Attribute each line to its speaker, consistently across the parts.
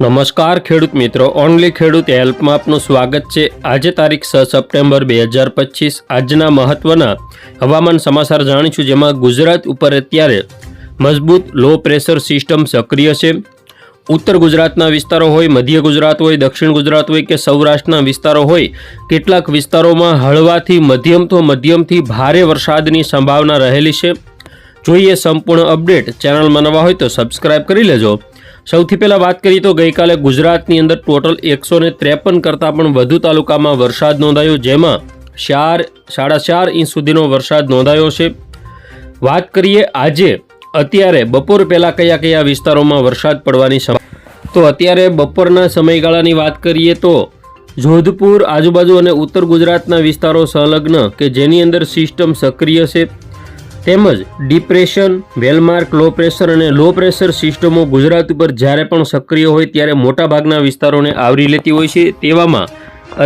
Speaker 1: નમસ્કાર ખેડૂત મિત્રો, ઓનલી ખેડૂત હેલ્પમાં આપનું સ્વાગત છે. આજે તારીખ છ સપ્ટેમ્બર બે હજાર પચીસ. આજના મહત્વના હવામાન સમાચાર જાણીશું, જેમાં ગુજરાત ઉપર અત્યારે મજબૂત લો પ્રેશર સિસ્ટમ સક્રિય છે. ઉત્તર ગુજરાતના વિસ્તારો હોય, મધ્ય ગુજરાત હોય, દક્ષિણ ગુજરાત હોય કે સૌરાષ્ટ્રના વિસ્તારો હોય, કેટલાક વિસ્તારોમાં હળવાથી મધ્યમ તો મધ્યમથી ભારે વરસાદની સંભાવના રહેલી છે. જોઈએ સંપૂર્ણ અપડેટ ચેનલમાં નવા હોય તો સબસ્ક્રાઇબ કરી લેજો. સૌથી પહેલાં વાત કરીએ તો ગઈકાલે ગુજરાતની અંદર ટોટલ એકસો ને ત્રેપન કરતાં પણ વધુ તાલુકામાં વરસાદ નોંધાયો, જેમાં ચાર, સાડા ચાર ઇંચ સુધીનો વરસાદ નોંધાયો છે. વાત કરીએ આજે, અત્યારે બપોર પહેલાં કયા કયા વિસ્તારોમાં વરસાદ પડવાની સંભાવના તો અત્યારે બપોરના સમયગાળાની વાત કરીએ તો જોધપુર, આજુબાજુ અને ઉત્તર ગુજરાતના વિસ્તારો સંલગ્ન, કે જેની અંદર સિસ્ટમ સક્રિય છે. તેમજ ડિપ્રેશન વેલમાર્ક લો પ્રેશર અને લો પ્રેશર સિસ્ટમો ગુજરાત ઉપર જ્યારે પણ સક્રિય હોય ત્યારે મોટાભાગના વિસ્તારોને આવરી લેતી હોય છે. તેવામાં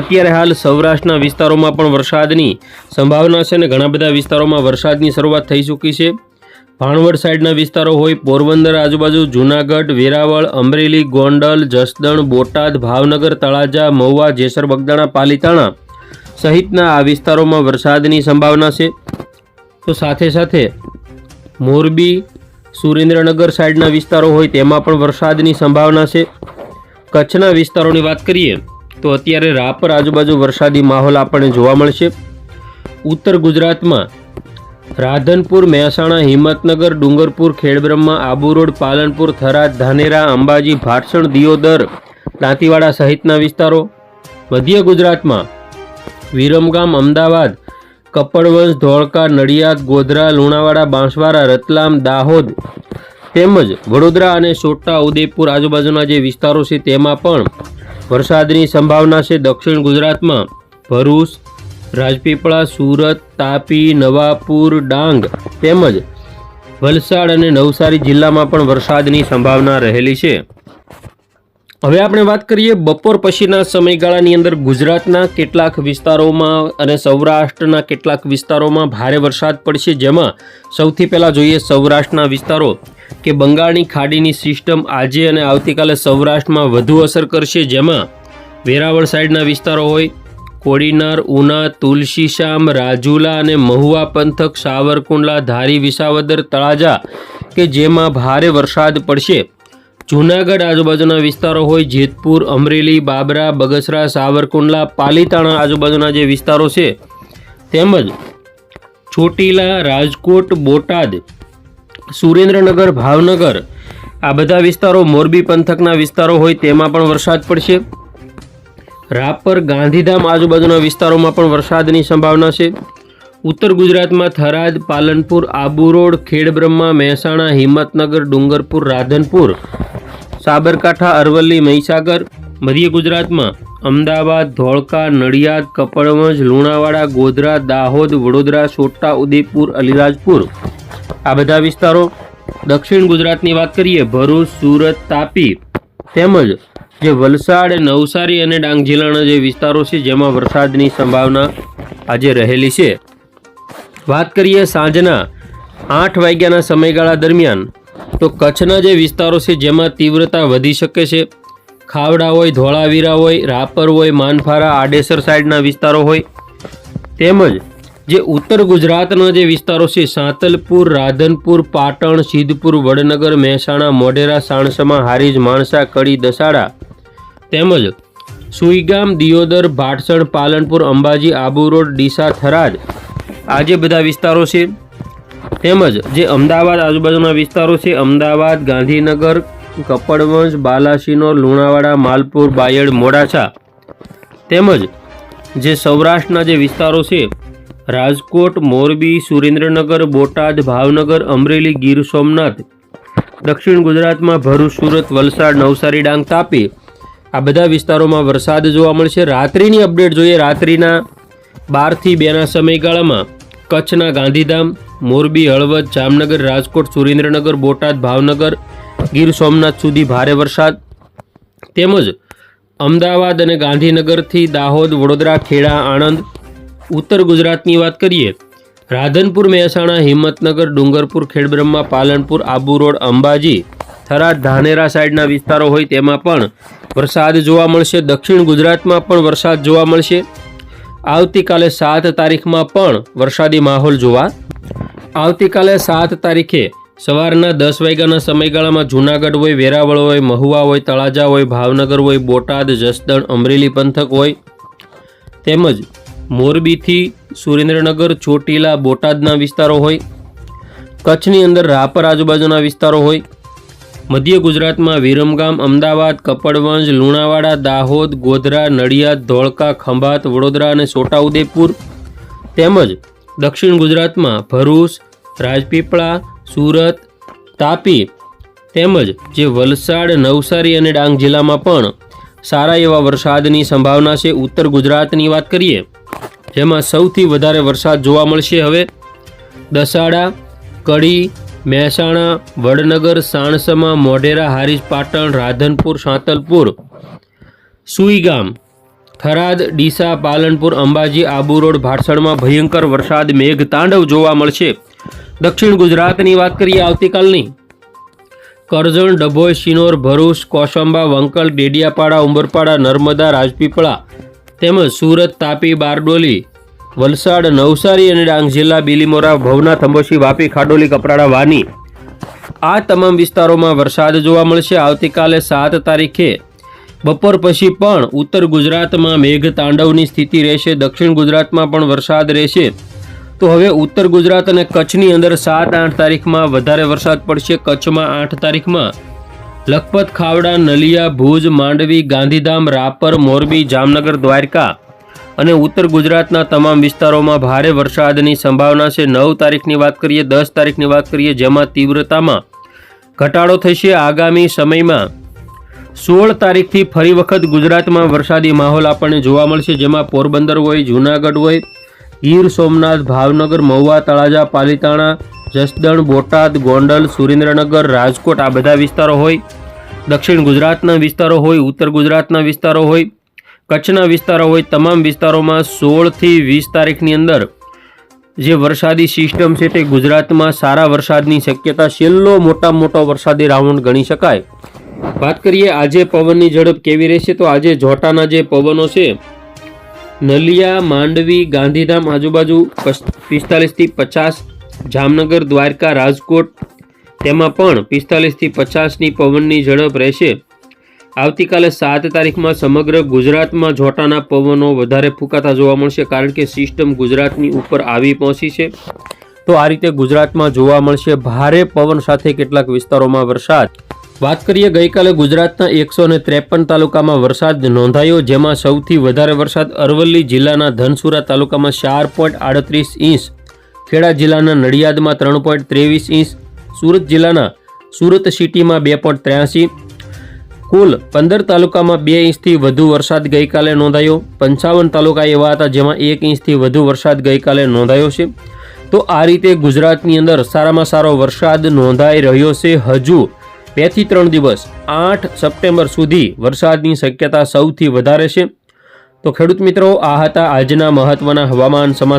Speaker 1: અત્યારે હાલ સૌરાષ્ટ્રના વિસ્તારોમાં પણ વરસાદની સંભાવના છે અને ઘણા બધા વિસ્તારોમાં વરસાદની શરૂઆત થઈ ચૂકી છે. ભાણવડ સાઈડના વિસ્તારો હોય પોરબંદર આજુબાજુ, જૂનાગઢ, વેરાવળ, અમરેલી, ગોંડલ, જસદણ, બોટાદ, ભાવનગર, તળાજા, મહુવા, જેસર, બગદાણા, પાલીતાણા સહિતના આ વિસ્તારોમાં વરસાદની સંભાવના છે. તો સાથે સાથે મોરબી, સુરેન્દ્રનગર સાઈડના વિસ્તારો હોય તેમાં પણ વરસાદની સંભાવના છે. કચ્છના વિસ્તારોની વાત કરીએ, તો અત્યારે રાપર આજુબાજુ વરસાદી માહોલ આપણને જોવા મળશે. ઉત્તર ગુજરાતમાં રાધનપુર, મહેસાણા, હિંમતનગર, ડુંગરપુર, ખેડબ્રહ્મા, આબુ રોડ, પાલનપુર, થરાદ, ધાનેરા, અંબાજી, ભાટસણ, દિયોદર, દાંતીવાડા સહિતના વિસ્તારો. મધ્ય ગુજરાતમાં વિરમગામ, અમદાવાદ કપડવંશ, ધોળકા, નડિયાદ, ગોધરા, લુણાવાડા, બાંસવાડા, રતલામ, દાહોદ તેમજ વડોદરા અને છોટા ઉદેપુર આજુબાજુના જે વિસ્તારો છે તેમાં પણ વરસાદની સંભાવના છે. દક્ષિણ ગુજરાતમાં ભરૂચ, રાજપીપળા, સુરત, તાપી, નવાપુર, ડાંગ તેમજ વલસાડ અને નવસારી જિલ્લામાં પણ વરસાદની સંભાવના રહેલી છે. હવે આપણે વાત કરીએ બપોર પછીના સમયગાળાની અંદર ગુજરાતના કેટલાક વિસ્તારોમાં અને સૌરાષ્ટ્રના કેટલાક વિસ્તારોમાં ભારે વરસાદ પડશે. જેમાં સૌથી પહેલાં જોઈએ સૌરાષ્ટ્રના વિસ્તારો કે બંગાળની ખાડીની સિસ્ટમ આજે અને આવતીકાલે સૌરાષ્ટ્રમાં વધુ અસર કરશે. જેમાં વેરાવળ સાઈડના વિસ્તારો હોય, કોડીનાર, ઉના તુલસીશ્યામ રાજુલા અને મહુવા પંથક, સાવરકુંડલા, ધારી, વિસાવદર, તળાજા કે જેમાં ભારે વરસાદ પડશે. જૂનાગઢ આજુબાજુના વિસ્તારો હોય જેતપુર, અમરેલી, બાબરા, બગસરા, સાવરકુંડલા, પાલીતાણા આજુબાજુના જે વિસ્તારો છે, તેમજ ચોટીલા, રાજકોટ, બોટાદ, સુરેન્દ્રનગર, ભાવનગર, આ બધા વિસ્તારો મોરબી પંથકના વિસ્તારો હોય તેમાં પણ વરસાદ પડશે. રાપર, ગાંધીધામ આજુબાજુના વિસ્તારોમાં પણ વરસાદની સંભાવના છે. ઉત્તર ગુજરાતમાં થરાદ, પાલનપુર, આબુ રોડ, ખેડબ્રહ્મા, મહેસાણા, હિંમતનગર, ડુંગરપુર, રાધનપુર સાબરકાંઠા, અરવલ્લી, મહીસાગર, મધ્ય ગુજરાતમાં અમદાવાદ, ધોળકા, નડિયાદ, કપડવંજ, લુણાવાડા, ગોધરા, દાહોદ, વડોદરા, છોટા, ઉદેપુર, અલીરાજપુર. આ બધા વિસ્તારો દક્ષિણ ગુજરાતની વાત કરીએ, ભરૂચ, સુરત, તાપી તેમજ જે વલસાડ, નવસારી અને ડાંગ જિલ્લાના જે વિસ્તારો છે, જેમાં વરસાદની સંભાવના આજે રહેલી છે. વાત કરીએ સાંજના આઠ વાગ્યાના સમયગાળા દરમિયાન તો કચ્છના જે વિસ્તારો છે, જેમાં તીવ્રતા વધી શકે છે. ખાવડા હોય, ધોળાવીરા હોય, રાપર હોય, માનફારા, આડેસર સાઈડના વિસ્તારો હોય. તેમજ જે ઉત્તર ગુજરાતના જે વિસ્તારો છે, સાંતલપુર, રાધનપુર, પાટણ, સિદ્ધપુર, વડનગર, મહેસાણા, મોઢેરા, સાણસમા, હારીજ, માણસા, કડી, દસાડા તેમજ સુઈગામ, દિયોદર, ભાટસણ, પાલનપુર, અંબાજી, આબુ રોડ, ડીસા, થરાદ આ જે બધા વિસ્તારો છે તેમજ જે અમદાવાદ આજુબાજુના વિસ્તારો છે, અમદાવાદ, ગાંધીનગર, કપડવંશ, બાલાસિનોર, લુણાવાડા, માલપુર, બાયડ, મોડાસા તેમજ જે સૌરાષ્ટ્રના જે વિસ્તારો છે, રાજકોટ, મોરબી, સુરેન્દ્રનગર, બોટાદ, ભાવનગર, અમરેલી, ગીર સોમનાથ, દક્ષિણ ગુજરાતમાં ભરૂચ, સુરત, વલસાડ, નવસારી, ડાંગ, તાપી આ બધા વિસ્તારોમાં વરસાદ જોવા મળશે. રાત્રિની અપડેટ જોઈએ. રાત્રિના બારથી બેના સમયગાળામાં કચ્છના ગાંધીધામ મોરબી, હળવદ, જામનગર, રાજકોટ, સુરેન્દ્રનગર, બોટાદ, ભાવનગર, ગીર સોમનાથ સુધી ભારે વરસાદ. તેમજ અમદાવાદ અને ગાંધીનગરથી દાહોદ, વડોદરા, ખેડા, આણંદ, ઉત્તર ગુજરાતની વાત કરીએ, રાધનપુર, મહેસાણા, હિંમતનગર, ડુંગરપુર, ખેડબ્રહ્મા, પાલનપુર, આબુ રોડ, અંબાજી, થરાદ, ધાનેરા સાઈડના વિસ્તારો હોય તેમાં પણ વરસાદ જોવા મળશે. દક્ષિણ ગુજરાતમાં પણ વરસાદ જોવા મળશે. આવતીકાલે સાત તારીખમાં પણ વરસાદી માહોલ જોવા આવતીકાલે સાત તારીખે સવારના દસ વાગ્યાના સમયગાળામાં જૂનાગઢ હોય, વેરાવળ હોય, મહુવા હોય, તળાજા હોય, ભાવનગર હોય, બોટાદ, જસદણ, અમરેલી પંથક હોય, તેમજ મોરબીથી સુરેન્દ્રનગર, ચોટીલા, બોટાદના વિસ્તારો હોય, કચ્છની અંદર રાપર આજુબાજુના વિસ્તારો હોય, મધ્ય ગુજરાતમાં વિરમગામ, અમદાવાદ, કપડવંજ, લુણાવાડા, દાહોદ, ગોધરા, નડિયાદ, ધોળકા, ખંભાત, વડોદરા અને છોટાઉદેપુર, તેમજ દક્ષિણ ગુજરાતમાં ભરૂચ, રાજપીપળા, સુરત, તાપી તેમજ જે વલસાડ, નવસારી અને ડાંગ જિલ્લામાં પણ સારા એવા વરસાદની સંભાવના છે. ઉત્તર ગુજરાતની વાત કરીએ, જેમાં સૌથી વધારે વરસાદ જોવા મળશે હવે. દસાડા, કડી, મહેસાણા, વડનગર, સાણસમા, મોઢેરા, હારીજ, પાટણ, રાધનપુર, સાંતલપુર, સુઈગામ થરાદ, ડીસા, પાલનપુર, અંબાજી, આબુ રોડ ભાટસણમાં ભયંકર વરસાદ, મેઘ, તાંડવ જોવા મળશે. દક્ષિણ ગુજરાતની વાત કરીએ આવતીકાલની. કરજણ, ડભોઈ, શિનોર, ભરૂચ, કોસંબા, વંકલ, ડેડિયાપાડા, ઉંબરપાડા, નર્મદા, રાજપીપળા તેમજ સુરત, તાપી, બારડોલી, વલસાડ, નવસારી અને ડાંગ જિલ્લા, બીલીમોરા, ભવના થંબોશી વાપી, ખાડોલી, કપરાડા, વાની. આ તમામ વિસ્તારોમાં વરસાદ જોવા મળશે. આવતીકાલે સાત તારીખે બપોર પછી પણ ઉત્તર ગુજરાતમાં મેઘ તાંડવની સ્થિતિ રહેશે, દક્ષિણ ગુજરાતમાં પણ વરસાદ રહેશે. તો હવે ઉત્તર ગુજરાત અને કચ્છની અંદર સાત આઠ તારીખમાં વધારે વરસાદ પડશે. કચ્છમાં આઠ તારીખમાં લખપત, ખાવડા, નલિયા, ભુજ, માંડવી, ગાંધીધામ, રાપર, મોરબી, જામનગર, દ્વારકા અને ઉત્તર ગુજરાતના તમામ વિસ્તારોમાં ભારે વરસાદની સંભાવના છે. નવ તારીખની વાત કરીએ, દસ તારીખની વાત કરીએ, જેમાં તીવ્રતામાં ઘટાડો થશે. આગામી સમયમાં સોળ તારીખથી ફરી વખત ગુજરાતમાં વરસાદી માહોલ આપણને જોવા મળશે, જેમાં પોરબંદર હોય, જૂનાગઢ હોય, ગીર સોમનાથ, ભાવનગર, મહુવા, તળાજા, પાલીતાણા, જસદણ, બોટાદ, ગોંડલ, સુરેન્દ્રનગર, રાજકોટ આ બધા વિસ્તારો હોય. દક્ષિણ ગુજરાતના વિસ્તારો હોય, ઉત્તર ગુજરાતના વિસ્તારો હોય, કચ્છના વિસ્તારો હોય, તમામ વિસ્તારોમાં સોળથી વીસ તારીખની અંદર જે વરસાદી સિસ્ટમ છે તે ગુજરાતમાં સારા વરસાદની શક્યતા, છેલ્લો મોટા મોટો વરસાદી રાઉન્ડ ગણી શકાય. વાત કરીએ આજે પવનની ઝડપ કેવી રહેશે? તો આજે જોટાના જે પવનો છે, નલિયા, માંડવી, ગાંધીધામ આજુબાજુ પિસ્તાલીસથી પચાસ, જામનગર, દ્વારકા, રાજકોટ, તેમાં પણ પિસ્તાલીસથી પચાસની પવનની ઝડપ રહેશે. આવતીકાલે સાત તારીખમાં સમગ્ર ગુજરાતમાં જોટાના પવનો વધારે ફૂંકાતા જોવા મળશે, કારણ કે સિસ્ટમ ગુજરાતની ઉપર આવી પહોંચી છે. તો આ રીતે ગુજરાતમાં જોવા મળશે ભારે પવન સાથે કેટલાક વિસ્તારોમાં વરસાદ. વાત કરીએ ગઈકાલે ગુજરાતના એકસો ને ત્રેપન તાલુકામાં વરસાદ નોંધાયો, જેમાં સૌથી વધારે વરસાદ અરવલ્લી જિલ્લાના ધનસુરા તાલુકામાં ચાર પોઈન્ટ આડત્રીસ ઇંચ, ખેડા જિલ્લાના નડિયાદમાં ત્રણ પોઈન્ટ ત્રેવીસ ઇંચ, સુરત જિલ્લાના સુરત સિટીમાં બે પોઈન્ટ ત્ર્યાસી. કુલ પંદર તાલુકામાં બે ઇંચથી વધુ વરસાદ ગઈકાલે નોંધાયો. પંચાવન તાલુકા એવા હતા જેમાં એક ઇંચથી વધુ વરસાદ ગઈકાલે નોંધાયો છે. તો આ રીતે ગુજરાતની અંદર સારામાં સારો વરસાદ નોંધાઈ રહ્યો છે. હજુ બેથી ત્રણ દિવસ, આઠ સપ્ટેમ્બર સુધી વરસાદની શક્યતા સૌથી વધારે છે. તો ખેડૂત મિત્રો, આ હતા આજના મહત્વના હવામાન સમાચાર.